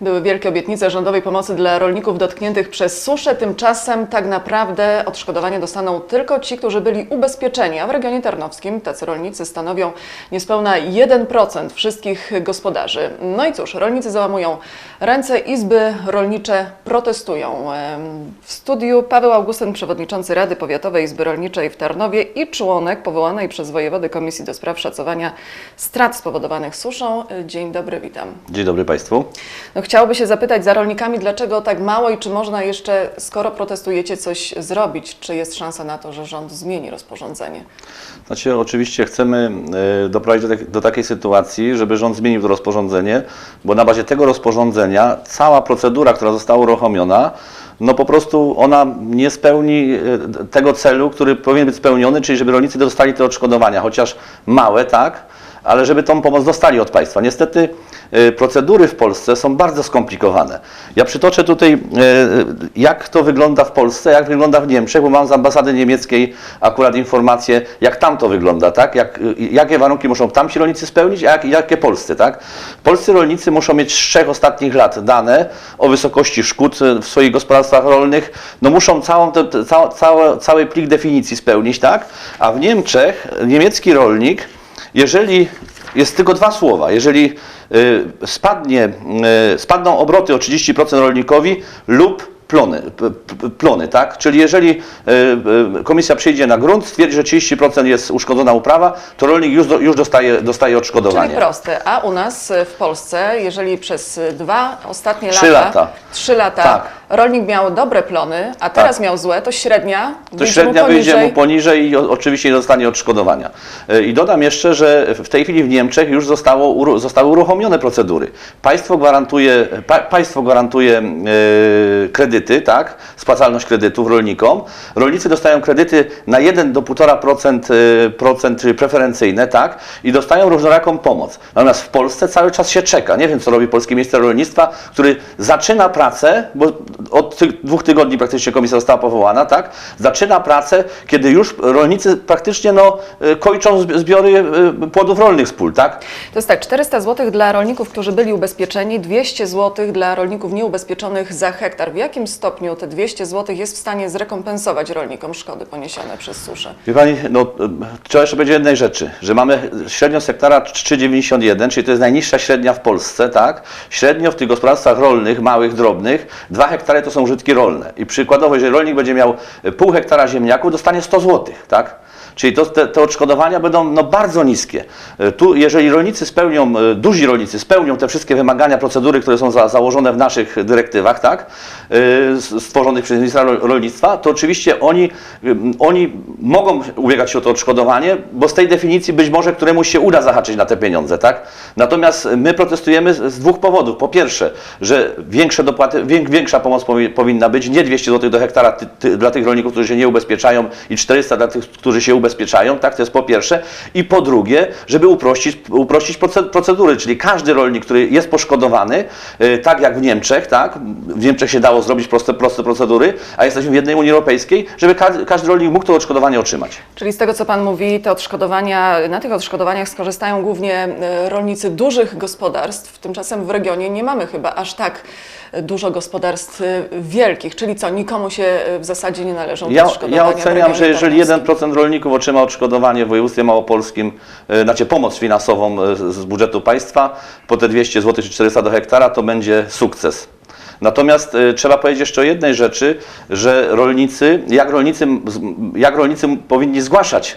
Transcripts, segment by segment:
Były wielkie obietnice rządowej pomocy dla rolników dotkniętych przez suszę. Tymczasem tak naprawdę odszkodowanie dostaną tylko ci, którzy byli ubezpieczeni, a w regionie tarnowskim tacy rolnicy stanowią niespełna 1% wszystkich gospodarzy. No i cóż, rolnicy załamują ręce, izby rolnicze protestują. W studiu Paweł Augustyn, przewodniczący Rady Powiatowej Izby Rolniczej w Tarnowie i członek powołanej przez wojewody Komisji do Spraw Szacowania Strat spowodowanych suszą. Dzień dobry, witam. Dzień dobry Państwu. No, chciałoby się zapytać za rolnikami, dlaczego tak mało i czy można jeszcze, skoro protestujecie, coś zrobić? Czy jest szansa na to, że rząd zmieni rozporządzenie? Znaczy, oczywiście chcemy e, doprowadzić do, tak- do takiej sytuacji, żeby rząd zmienił to rozporządzenie, bo na bazie tego rozporządzenia cała procedura, która została uruchomiona, no po prostu ona nie spełni e, tego celu, który powinien być spełniony, czyli żeby rolnicy dostali te odszkodowania, chociaż małe, tak, ale żeby tą pomoc dostali od państwa. Niestety e, procedury w Polsce są bardzo skomplikowane. Ja przytoczę tutaj, e, jak to wygląda w Polsce, jak wygląda w Niemczech, bo mam z ambasady niemieckiej akurat informacje, jak tam to wygląda, tak? Jak, jakie warunki muszą tamci rolnicy spełnić, a jak, jakie polscy, tak? Polscy rolnicy muszą mieć z trzech ostatnich lat dane o wysokości szkód w swoich gospodarstwach rolnych, no muszą całą, te, cała, całe, cały plik definicji spełnić, tak? A w Niemczech niemiecki rolnik jeżeli jest tylko dwa słowa, jeżeli y, spadnie, y, spadną obroty o 30% rolnikowi lub plony, plony, tak? Czyli jeżeli y, komisja przyjdzie na grunt, stwierdzi, że 30% jest uszkodzona uprawa, to rolnik już, do, już dostaje, dostaje Czyli odszkodowanie. proste. A u nas w Polsce, jeżeli przez dwa ostatnie Trzy lata. trzy lata Tak. Rolnik miał dobre plony, a teraz Tak. miał złe, to średnia to wyjdzie średnia mu wyjdzie mu poniżej. poniżej i o, oczywiście nie dostanie odszkodowania. E, I dodam jeszcze, że w tej chwili w Niemczech już zostało, uru, zostały uruchomione procedury. Państwo gwarantuje, pa, państwo gwarantuje e, kredyty, tak? spłacalność kredytów rolnikom. Rolnicy dostają kredyty na 1 do 1,5% e, procent preferencyjne tak? i dostają różnoraką pomoc. Natomiast w Polsce cały czas się czeka. Nie wiem, co robi Polski Minister Rolnictwa, który zaczyna pracę, bo od tych dwóch tygodni praktycznie komisja została powołana, tak? Zaczyna pracę, kiedy już rolnicy praktycznie no, y, kończą zbi- zbiory y, płodów rolnych z pól, tak? To jest tak, 400 zł dla rolników, którzy byli ubezpieczeni, 200 zł dla rolników nieubezpieczonych za hektar. W jakim stopniu te 200 zł jest w stanie zrekompensować rolnikom szkody poniesione przez suszę? Wie Pani, no, trzeba jeszcze powiedzieć jednej rzeczy, że mamy średnią z hektara 3,91, czyli to jest najniższa średnia w Polsce, tak? Średnio w tych gospodarstwach rolnych, małych, drobnych, 2 hektary to są użytki rolne. I przykładowo, jeżeli rolnik będzie miał pół hektara ziemniaków, dostanie 100 zł, tak? Czyli to, te, te odszkodowania będą no, bardzo niskie. Y, Tu, jeżeli rolnicy spełnią, y, duzi rolnicy spełnią te wszystkie wymagania, procedury, które są za, założone w naszych dyrektywach, tak, s- stworzonych przez ministra ro- rolnictwa, to oczywiście oni, oni mogą ubiegać się o to odszkodowanie, bo z tej definicji być może któremuś się uda zahaczyć na te pieniądze, tak? Natomiast my protestujemy z, dwóch powodów. Po pierwsze, że większe dopłaty, wię- większa pomoc powi- powinna być, nie 200 zł do hektara ty, ty, dla tych rolników, którzy się nie ubezpieczają i 400 dla tych, którzy się ubezpieczają, tak? To jest po pierwsze. I po drugie, żeby uprościć, uprościć proce- procedury, czyli każdy rolnik, który jest poszkodowany, y, tak jak w Niemczech, tak? W Niemczech się dało zrobić proste, proste procedury, a jesteśmy w jednej Unii Europejskiej, żeby każdy, rolnik mógł to odszkodowanie otrzymać. Czyli z tego, co Pan mówi, te odszkodowania, na tych odszkodowaniach skorzystają głównie e, rolnicy dużych gospodarstw. Tymczasem w regionie nie mamy chyba aż tak dużo gospodarstw wielkich. Czyli co, nikomu się w zasadzie nie należą Ja, odszkodowania ja oceniam, że jeżeli tarnowskim? 1% rolników otrzyma odszkodowanie w województwie małopolskim, e, znaczy pomoc finansową e, z, budżetu państwa po te 200 zł czy 400 do hektara, to będzie sukces. Natomiast e, trzeba powiedzieć jeszcze o jednej rzeczy, że rolnicy, jak rolnicy, jak rolnicy powinni zgłaszać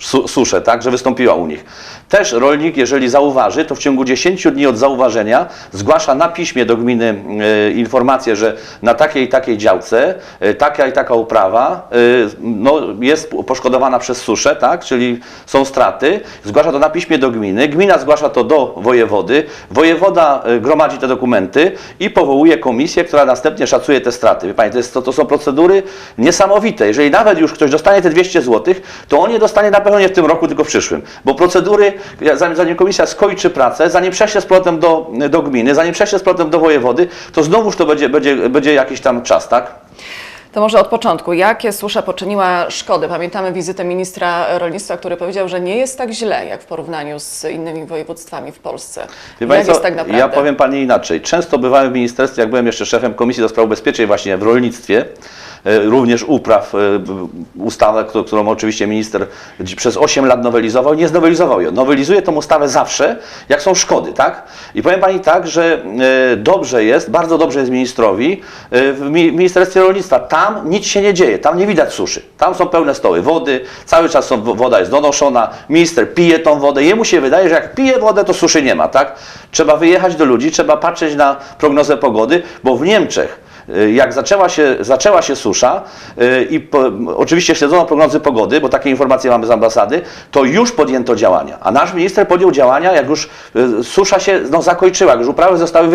su- suszę, tak, że wystąpiła u nich. Też rolnik, jeżeli zauważy, to w ciągu 10 dni od zauważenia zgłasza na piśmie do gminy e, informację, że na takiej i takiej działce e, taka i taka uprawa e, no, jest poszkodowana przez suszę, tak, czyli są straty. Zgłasza to na piśmie do gminy, gmina zgłasza to do wojewody, wojewoda gromadzi te dokumenty i powołuje komisję, która następnie szacuje te straty. Wie Pani, to, jest, to, to są procedury niesamowite. Jeżeli nawet już ktoś dostanie te 200 zł, to on je dostanie na pewno nie w tym roku, tylko w przyszłym. Bo procedury, zanim, zanim komisja skończy pracę, zanim prześle z powrotem do, do gminy, zanim prześle z powrotem do wojewody, to znowuż to będzie, będzie, będzie jakiś tam czas, tak? To może od początku. Jakie susza poczyniła szkody? Pamiętamy wizytę ministra rolnictwa, który powiedział, że nie jest tak źle, jak w porównaniu z innymi województwami w Polsce. Wie jak państwo, jest tak naprawdę? Ja powiem Pani inaczej. Często bywałem w ministerstwie, jak byłem jeszcze szefem Komisji do Spraw Ubezpieczeń właśnie w rolnictwie, również upraw, e, ustawę, któ- którą oczywiście minister przez 8 lat nowelizował, nie znowelizował ją. Nowelizuje tą ustawę zawsze, jak są szkody, tak? I powiem Pani tak, że e, dobrze jest, bardzo dobrze jest ministrowi e, w mi- Ministerstwie Rolnictwa. Tam nic się nie dzieje, tam nie widać suszy. Tam są pełne stoły wody, cały czas są, woda jest donoszona, minister pije tą wodę. Jemu się wydaje, że jak pije wodę, to suszy nie ma, tak? Trzeba wyjechać do ludzi, trzeba patrzeć na prognozę pogody, bo w Niemczech jak zaczęła się, zaczęła się susza y, i po, oczywiście śledzono prognozy pogody, bo takie informacje mamy z ambasady, to już podjęto działania. A nasz minister podjął działania, jak już y, susza się no, zakończyła, jak już uprawy zostały,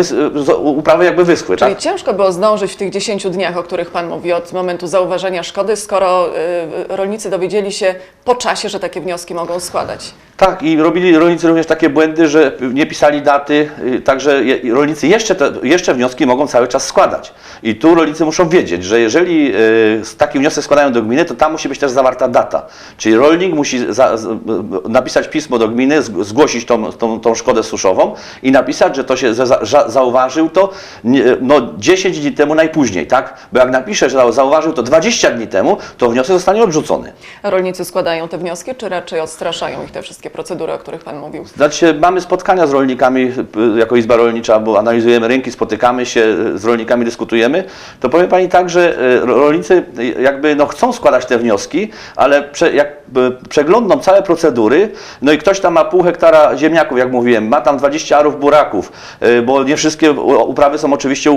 y, uprawy jakby wyschły, tak? Czyli ciężko było zdążyć w tych 10 dniach, o których Pan mówi, od momentu zauważenia szkody, skoro y, rolnicy dowiedzieli się po czasie, że takie wnioski mogą składać. Tak, i robili rolnicy również takie błędy, że nie pisali daty, y, także rolnicy jeszcze, te, jeszcze wnioski mogą cały czas składać. I tu rolnicy muszą wiedzieć, że jeżeli y, taki wniosek składają do gminy, to tam musi być też zawarta data. Czyli rolnik musi za, z, napisać pismo do gminy, zg- zgłosić tą, tą, tą szkodę suszową i napisać, że to się za, za, zauważył to nie, no, 10 dni temu najpóźniej, tak? Bo jak napisze, że zauważył to 20 dni temu, to wniosek zostanie odrzucony. Rolnicy składają te wnioski, czy raczej odstraszają ich te wszystkie procedury, o których Pan mówił? Znaczy, mamy spotkania z rolnikami jako Izba Rolnicza, bo analizujemy rynki, spotykamy się z rolnikami, dyskutujemy. To powiem Pani tak, że y, rolnicy y, jakby no, chcą składać te wnioski, ale prze, jak przeglądną całe procedury, no i ktoś tam ma pół hektara ziemniaków, jak mówiłem, ma tam 20 arów buraków, y, bo nie wszystkie uprawy są oczywiście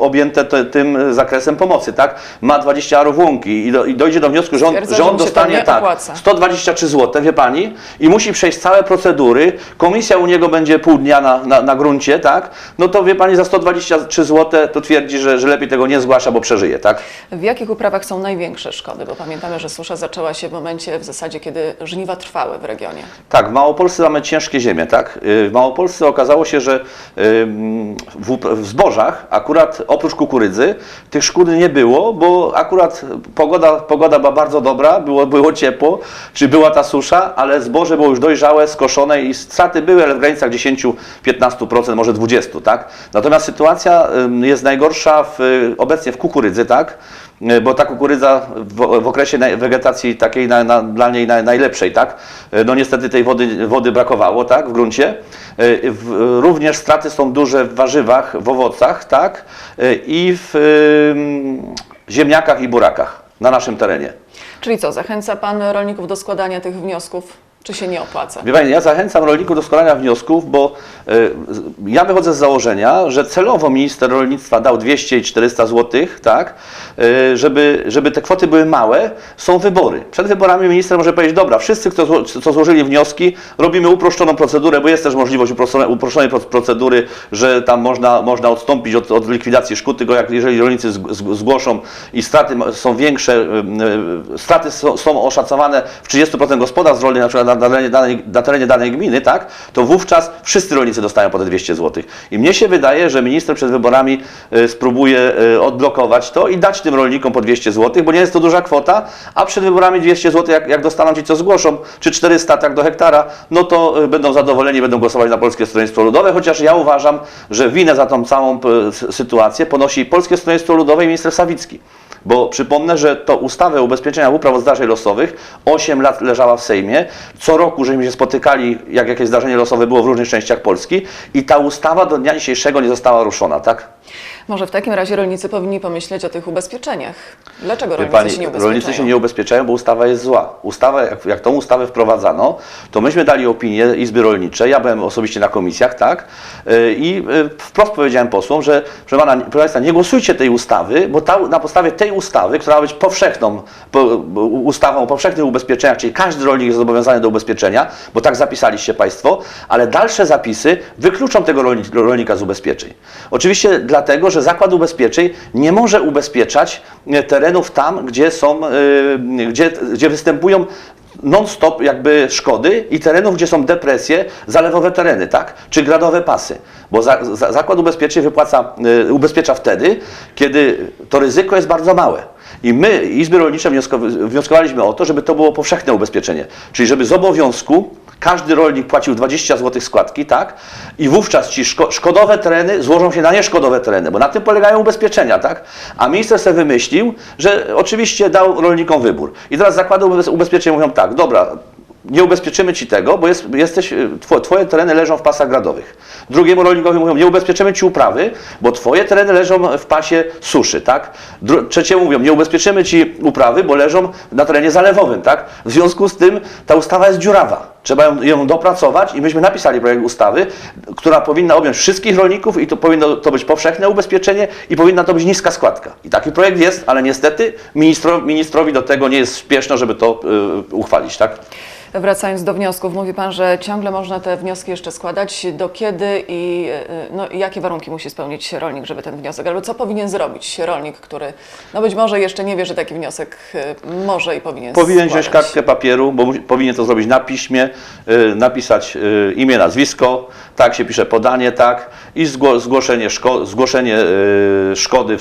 objęte te, tym zakresem pomocy, tak? Ma 20 arów łąki i, do, i dojdzie do wniosku, że on, Stwierdza, że on dostanie nie tak, opłaca. 123 zł, wie pani, i musi przejść całe procedury, komisja u niego będzie pół dnia na, na, na gruncie, tak? No to wie pani, za 123 zł to twierdzi, że, że lepiej tego nie zgłasza, bo przeżyje, tak? W jakich uprawach są największe szkody? Bo pamiętamy, że susza zaczęła się w momencie w zasadzie, kiedy żniwa trwały w regionie. Tak, w Małopolsce mamy ciężkie ziemie, tak? Y, W Małopolsce okazało się, że w, w zbożach akurat oprócz kukurydzy tych szkód nie było, bo akurat pogoda, pogoda była bardzo dobra, było, było ciepło, czy była ta susza, ale zboże było już dojrzałe, skoszone i straty były, ale w granicach 10-15%, może 20%, tak? Natomiast sytuacja jest najgorsza w, obecnie w kukurydzy, tak? E, bo ta kukurydza w, w okresie wegetacji takiej na, na, dla niej naj, najlepszej, tak? E, No niestety tej wody, wody brakowało, tak? W gruncie. W, również straty są duże w warzywach, w owocach, tak? I w ziemniakach i burakach na naszym terenie. Czyli co, zachęca Pan rolników do składania tych wniosków, czy się nie opłaca? Wie Pani, ja zachęcam rolników do składania wniosków, bo z- ja wychodzę z założenia, że celowo minister rolnictwa dał 200 i 400 zł, tak, e, żeby, żeby te kwoty były małe, są wybory. Przed wyborami minister może powiedzieć, dobra, wszyscy, kto, co złożyli wnioski, robimy uproszczoną procedurę, bo jest też możliwość uproszczonej, uproszczonej pro- procedury, że tam można, można odstąpić od, od likwidacji szkód, tylko jak, jeżeli rolnicy zg- zg- zgłoszą i straty są większe, e, e, straty są, są oszacowane w 30% gospodarstw rolnych, na przykład na, terenie danej, na terenie danej gminy, tak, to wówczas wszyscy rolnicy dostają po te 200 zł. I mnie się wydaje, że minister przed wyborami e, spróbuje e, odblokować to i dać tym rolnikom po 200 zł, bo nie jest to duża kwota, a przed wyborami 200 zł, jak, jak dostaną ci, co zgłoszą, czy 400 tak do hektara, no to e, będą zadowoleni, będą głosować na Polskie Stronnictwo Ludowe, chociaż ja uważam, że winę za tą całą sytuację ponosi Polskie Stronnictwo Ludowe i minister Sawicki. Bo przypomnę, że to ustawę o ubezpieczeniach upraw zdarzeń losowych 8 lat leżała w Sejmie. Co roku żeśmy się spotykali, jak jakieś zdarzenie losowe było w różnych częściach Polski i ta ustawa do dnia dzisiejszego nie została ruszona, tak? Może w takim razie rolnicy powinni pomyśleć o tych ubezpieczeniach. Dlaczego rolnicy Pani, się nie ubezpieczają? rolnicy się nie ubezpieczają, bo ustawa jest zła. Ustawa, jak, jak tą ustawę wprowadzano, to myśmy dali opinię Izby Rolniczej, ja byłem osobiście na komisjach, tak? Yy, I yy, wprost powiedziałem posłom, że proszę, pana, proszę Państwa, nie głosujcie tej ustawy, bo ta, na podstawie tej ustawy, która ma być powszechną po, ustawą o powszechnych ubezpieczeniach, czyli każdy rolnik jest zobowiązany do ubezpieczenia, bo tak zapisaliście Państwo, ale dalsze zapisy wykluczą tego rolni- rolnika z ubezpieczeń. Oczywiście dlatego, że Zakład Ubezpieczeń nie może ubezpieczać e, terenów tam, gdzie są, e, gdzie, gdzie występują non-stop jakby szkody i terenów, gdzie są depresje, zalewowe tereny, tak? Czy gradowe pasy. Bo za, za, Zakład Ubezpieczeń wypłaca, e, ubezpiecza wtedy, kiedy to ryzyko jest bardzo małe. I my, Izby Rolnicze, wnioskow- wnioskowaliśmy o to, żeby to było powszechne ubezpieczenie. Czyli żeby z obowiązku każdy rolnik płacił 20 zł składki, tak? I wówczas ci szko- szkodowe tereny złożą się na nieszkodowe tereny, bo na tym polegają ubezpieczenia, tak? A minister sobie wymyślił, że oczywiście dał rolnikom wybór. I teraz zakłady ubez- ubezpieczeń mówią tak, dobra, nie ubezpieczymy ci tego, bo jest, jesteś, y, two, twoje tereny leżą w pasach gradowych. Drugiemu rolnikowi mówią, nie ubezpieczymy ci uprawy, bo twoje tereny leżą w pasie suszy, tak? Dru, trzeciemu mówią, nie ubezpieczymy ci uprawy, bo leżą na terenie zalewowym, tak? W związku z tym ta ustawa jest dziurawa. Trzeba ją, dopracować i myśmy napisali projekt ustawy, która powinna objąć wszystkich rolników i to powinno to być powszechne ubezpieczenie i powinna to być niska składka. I taki projekt jest, ale niestety ministro, ministrowi do tego nie jest śpieszno, żeby to y, uchwalić, tak? Wracając do wniosków, mówi Pan, że ciągle można te wnioski jeszcze składać. Do kiedy i y, no, jakie warunki musi spełnić rolnik, żeby ten wniosek, albo co powinien zrobić rolnik, który no być może jeszcze nie wie, że taki wniosek y, może i powinien Powinien składać. wziąć kartkę papieru, bo powinien to zrobić na piśmie, y, napisać imię, nazwisko, tak się pisze podanie, tak, i zgło, zgłoszenie, szko, zgłoszenie szkody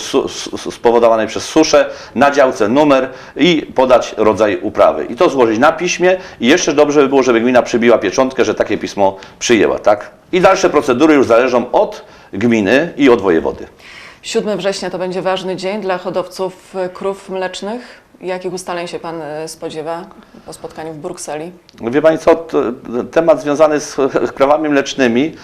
spowodowanej przez suszę, na działce numer i podać rodzaj uprawy. I to złożyć na piśmie i jeszcze dobrze by było, żeby gmina przybiła pieczątkę, że takie pismo przyjęła, tak. I dalsze procedury już zależą od gminy i od wojewody. 7 września to będzie ważny dzień dla hodowców krów mlecznych. Jakich ustaleń się Pan y, spodziewa po spotkaniu w Brukseli? Wie Pani co, temat związany z krawami mlecznymi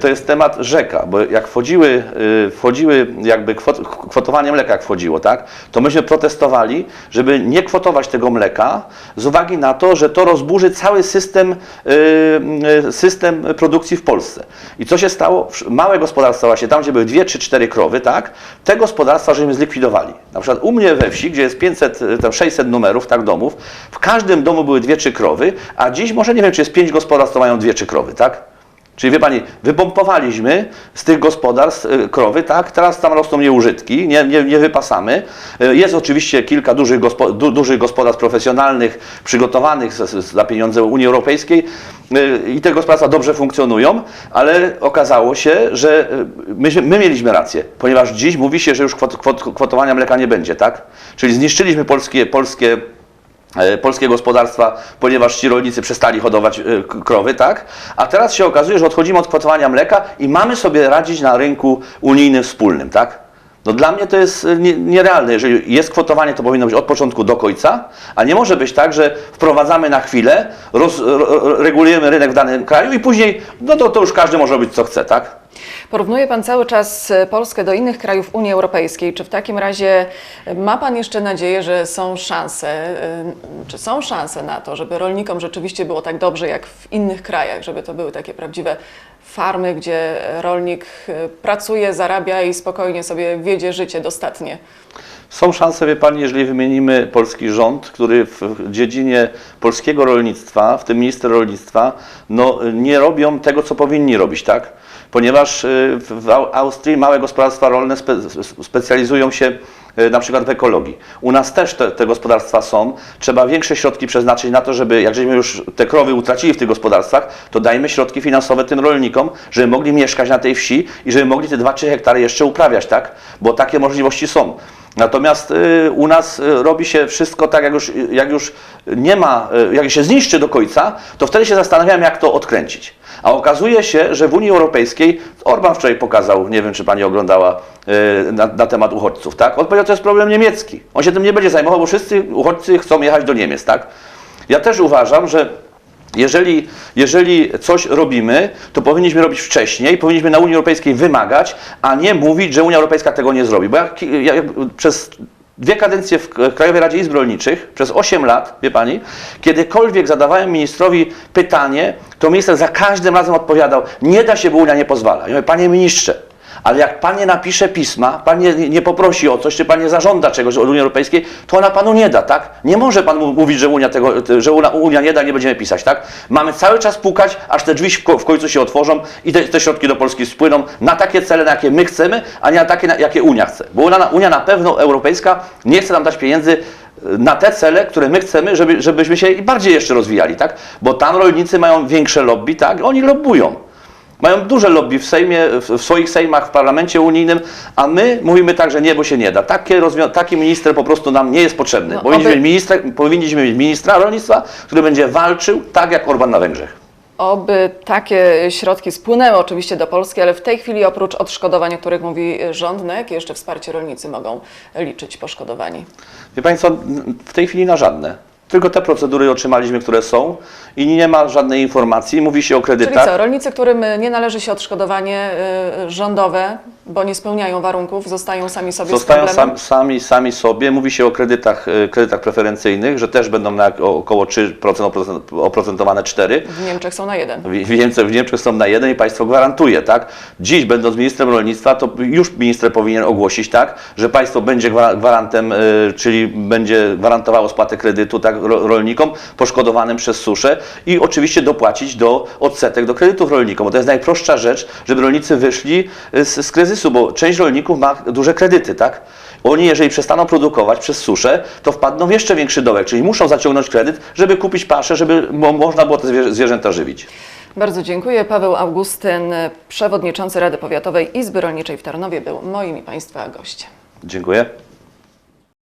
to jest temat rzeka, bo jak wchodziły, y, wchodziły jakby kwot, kwotowanie mleka jak wchodziło, tak, to myśmy protestowali, żeby nie kwotować tego mleka z uwagi na to, że to rozburzy cały system, y, y, system produkcji w Polsce. I co się stało? Małe gospodarstwa właśnie, tam gdzie były dwie czy cztery krowy, tak, te gospodarstwa żeśmy zlikwidowali. Na przykład u mnie we wsi, gdzie jest 500, y, tam 600 numerów, tak, domów, w każdym domu były dwie czy krowy, a dziś może nie wiem, czy jest pięć gospodarstw, to mają dwie czy krowy, tak? Czyli wie Pani, wypompowaliśmy z tych gospodarstw y, krowy, tak? Teraz tam rosną nieużytki, nie, nie, nie wypasamy. Y, Jest oczywiście kilka dużych, gospo, du, dużych gospodarstw profesjonalnych, przygotowanych za pieniądze Unii Europejskiej y, i te gospodarstwa dobrze funkcjonują, ale okazało się, że my, my mieliśmy rację, ponieważ dziś mówi się, że już kwot, kwot, kwotowania mleka nie będzie, tak? Czyli zniszczyliśmy polskie, polskie polskie gospodarstwa, ponieważ ci rolnicy przestali hodować e, krowy, tak? A teraz się okazuje, że odchodzimy od kwotowania mleka i mamy sobie radzić na rynku unijnym wspólnym, tak? No dla mnie to jest e, nie, nierealne. Jeżeli jest kwotowanie, to powinno być od początku do końca, a nie może być tak, że wprowadzamy na chwilę, roz, ro, ro- regulujemy rynek w danym kraju i później, no to, to już każdy może robić co chce, tak? Porównuje Pan cały czas e, Polskę do innych krajów Unii Europejskiej. Czy w takim razie e, ma Pan jeszcze nadzieję, że są szanse, e, czy są szanse na to, żeby rolnikom rzeczywiście było tak dobrze jak w innych krajach, żeby to były takie prawdziwe farmy, gdzie rolnik pracuje, zarabia i spokojnie sobie wiedzie życie dostatnie? Są szanse, wie Pani, jeżeli wymienimy polski rząd, który w dziedzinie polskiego rolnictwa, w tym minister rolnictwa, no, nie robią tego, co powinni robić, tak? Ponieważ y, w w Au- Austrii małe gospodarstwa rolne spe, specjalizują się y, na przykład w ekologii. U nas też te, te gospodarstwa są. Trzeba większe środki przeznaczyć na to, żeby, jak żeśmy już te krowy utracili w tych gospodarstwach, to dajmy środki finansowe tym rolnikom, żeby mogli mieszkać na tej wsi i żeby mogli te 2-3 hektary jeszcze uprawiać, tak? Bo takie możliwości są. Natomiast y, u nas y, robi się wszystko tak, jak już, jak już nie ma, y, jak się zniszczy do końca, to wtedy się zastanawiam, jak to odkręcić. A okazuje się, że w Unii Europejskiej, Orban wczoraj pokazał, nie wiem czy pani oglądała, na, na temat uchodźców, tak? On powiedział, to jest problem niemiecki. On się tym nie będzie zajmował, bo wszyscy uchodźcy chcą jechać do Niemiec, tak? Ja też uważam, że jeżeli, jeżeli coś robimy, to powinniśmy robić wcześniej, powinniśmy na Unii Europejskiej wymagać, a nie mówić, że Unia Europejska tego nie zrobi. Bo ja, ja, ja przez dwie kadencje w Krajowej Radzie Izb Rolniczych, przez 8 lat, wie Pani, kiedykolwiek zadawałem ministrowi pytanie, to minister za każdym razem odpowiadał, nie da się, bo Unia nie pozwala. Ja mówię, Panie ministrze, ale jak Pan nie napisze pisma, Pan nie, nie poprosi o coś, czy Pan nie zażąda czegoś od Unii Europejskiej, to ona Panu nie da, tak? Nie może Pan mówić, że Unia, tego, że Unia- nie da, nie będziemy pisać, tak? Mamy cały czas pukać, aż te drzwi w ko- w końcu się otworzą i te, te środki do Polski spłyną na takie cele, na jakie my chcemy, a nie na takie, na jakie Unia chce. Bo Unia, Unia na pewno europejska nie chce nam dać pieniędzy y, na te cele, które my chcemy, żeby, żebyśmy się bardziej jeszcze rozwijali, tak? Bo tam rolnicy mają większe lobby, tak? Oni lobbują. Mają duże lobby w Sejmie, w, swoich Sejmach, w Parlamencie Unijnym, a my mówimy tak, że nie, bo się nie da. Takie taki minister po prostu nam nie jest potrzebny. No, powinniśmy, oby- mieć ministra, powinniśmy mieć ministra rolnictwa, który będzie walczył tak jak Orban na Węgrzech. Oby takie środki spłynęły oczywiście do Polski, ale w tej chwili oprócz odszkodowań, o których mówi rząd, na jakie jeszcze wsparcie rolnicy mogą liczyć poszkodowani? Wie Państwo, w tej chwili na żadne. Tylko te procedury otrzymaliśmy, które są i nie ma żadnej informacji. Mówi się o Czyli kredytach. co, rolnicy, którym nie należy się odszkodowanie y, rządowe, bo nie spełniają warunków, zostają sami sobie Zostają z problemem? sami, sami sobie. Mówi się o kredytach, e, kredytach preferencyjnych, że też będą na o- około 3% oprocent- oprocentowane 4%. W Niemczech są na jeden. W w Niemczech, w Niemczech są na jeden i państwo gwarantuje, tak? Dziś, będąc ministrem rolnictwa, to już minister powinien ogłosić, tak, że państwo będzie gwara- gwarantem, y, czyli będzie gwarantowało spłatę kredytu tak, rolnikom poszkodowanym przez suszę i oczywiście dopłacić do odsetek do kredytów rolnikom, bo to jest najprostsza rzecz, żeby rolnicy wyszli z, z kryzysu, bo część rolników ma duże kredyty, tak? Oni, jeżeli przestaną produkować przez suszę, to wpadną w jeszcze większy dołek, czyli muszą zaciągnąć kredyt, żeby kupić paszę, żeby mo- można było te zwierzę- zwierzęta żywić. Bardzo dziękuję. Paweł Augustyn, przewodniczący Rady Powiatowej Izby Rolniczej w Tarnowie był moim i Państwa gościem. Dziękuję.